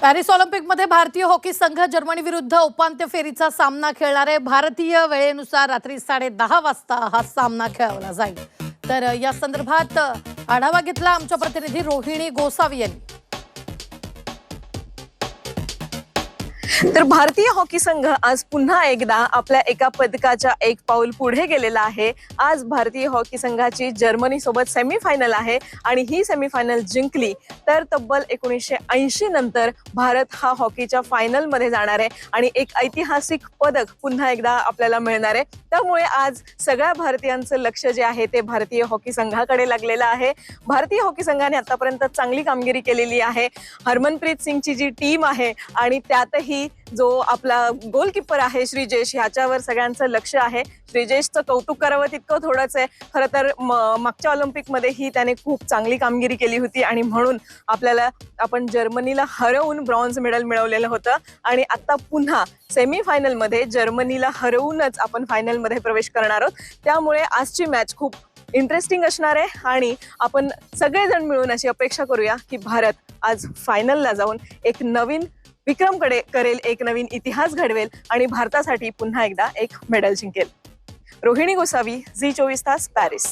Paris ऑलिम्पिकमध्ये भारतीय hockey संघ जर्मनी विरुद्ध उपांत्य फेरीचा सामना खेळणार आहे. भारतीय वेळेनुसार रात्री साडे दहा वाजता हा सामना खेळवला जाईल. तर या संदर्भात आढावा घेतला आमच्या प्रतिनिधी रोहिणी गोसावी यांनी. तर भारतीय हॉकी संघ आज पुन्हा एकदा आपल्या एका पदकाच्या एक पाऊल पुढे गेलेला आहे. आज भारतीय हॉकी संघाची जर्मनी सोबत सेमीफायनल आहे आणि ही सेमीफायनल जिंकली तर तब्बल एकोणीसशे ऐंशी नंतर भारत हा हॉकीच्या फायनलमध्ये जाणार आहे आणि एक ऐतिहासिक पदक पुन्हा एकदा आपल्याला मिळणार आहे. त्यामुळे आज सगळ्या भारतीयांचं लक्ष जे आहे ते भारतीय हॉकी संघाकडे लागलेलं आहे. भारतीय हॉकी संघाने आतापर्यंत चांगली कामगिरी केलेली आहे. हरमनप्रीत सिंगची जी टीम आहे आणि त्यातही जो आपला गोलकीपर आहे श्रीजेश ह्याच्यावर सगळ्यांचं लक्ष आहे. श्रीजेशचं कौतुक करावं तितकं थोडंच आहे. खरं तर म- मागच्या ऑलिम्पिकमध्येही त्याने खूप चांगली कामगिरी केली होती आणि म्हणून आपल्याला आपण जर्मनीला हरवून ब्रॉन्झ मेडल मिळवलेलं होतं. आणि आता पुन्हा सेमीफायनलमध्ये जर्मनीला हरवूनच आपण फायनलमध्ये प्रवेश करणार आहोत. त्यामुळे आजची मॅच खूप इंटरेस्टिंग असणार आहे आणि आपण सगळेजण मिळून अशी अपेक्षा करूया की भारत आज फायनलला जाऊन एक नवीन विक्रमकडे करेल एक नवीन इतिहास घडवेल आणि भारतासाठी पुन्हा एकदा एक मेडल जिंकेल. रोहिणी गोसावी झी चोवीस तास पॅरिस.